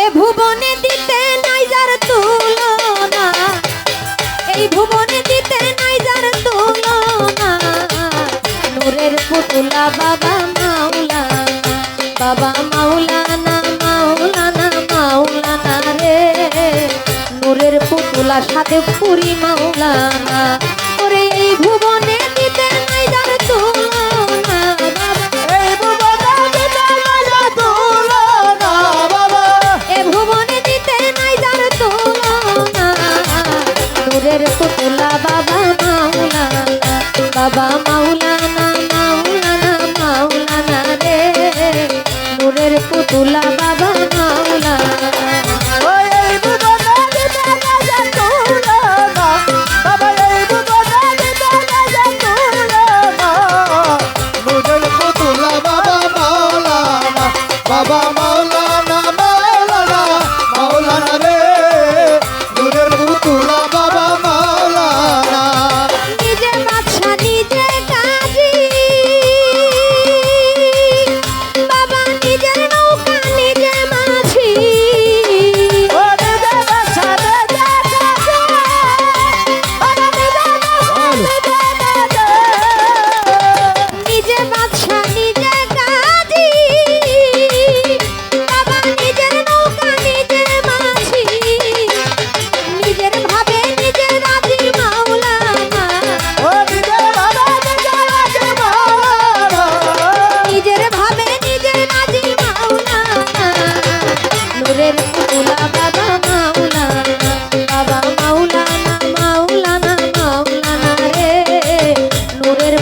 এ ভুবনে দিতে নাই যার তুলনা। বাবা মাওলানা বাবা মাওলানা মাওলানা মাওলানা রে। নূরের পুতুলা সাথে পুরি মাওলানা ওরে এই ভুবন বাবা মাওলানা মাওলানা মাওলানা রে। মোরের পুতুলা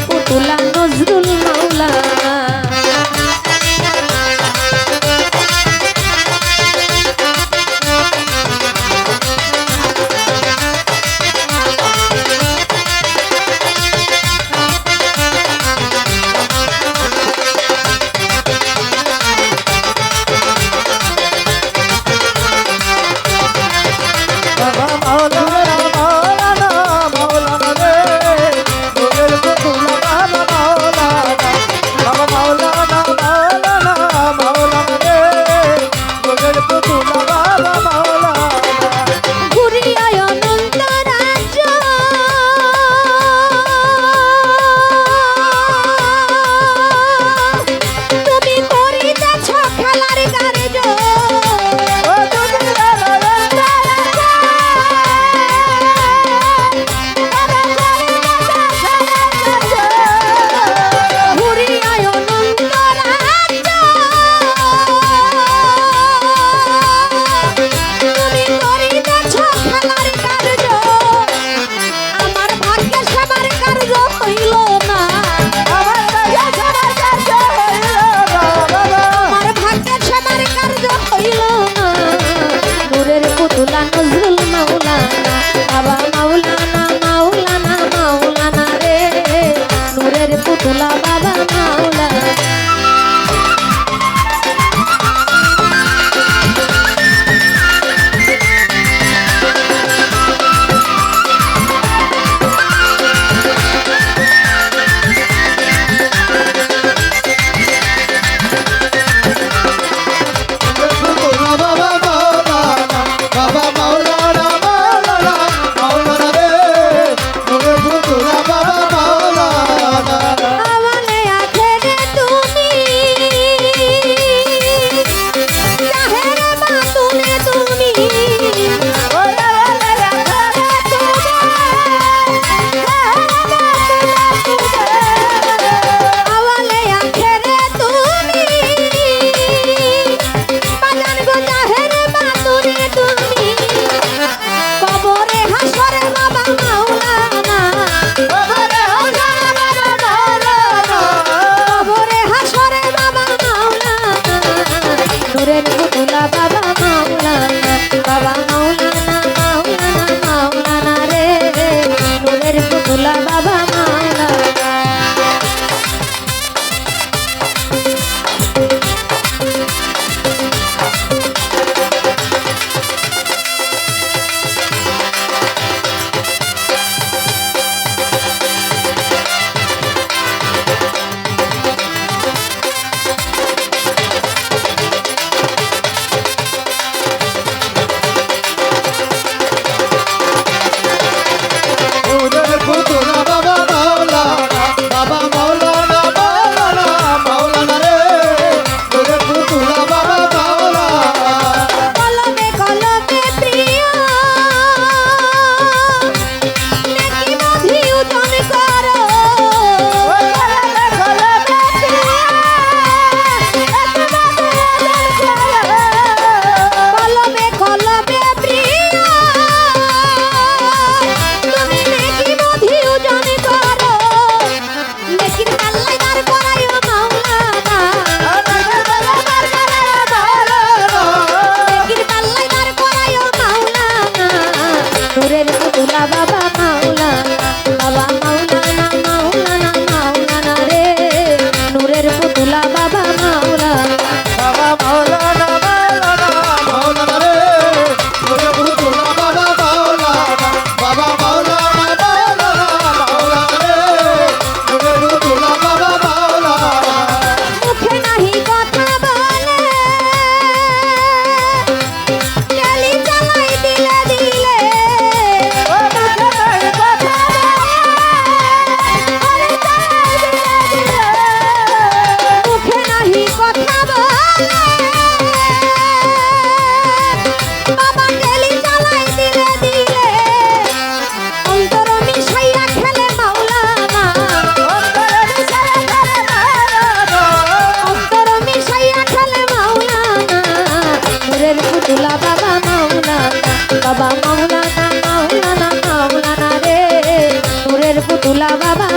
পুতুলা নজরুল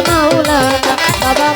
মাওলানা বাবা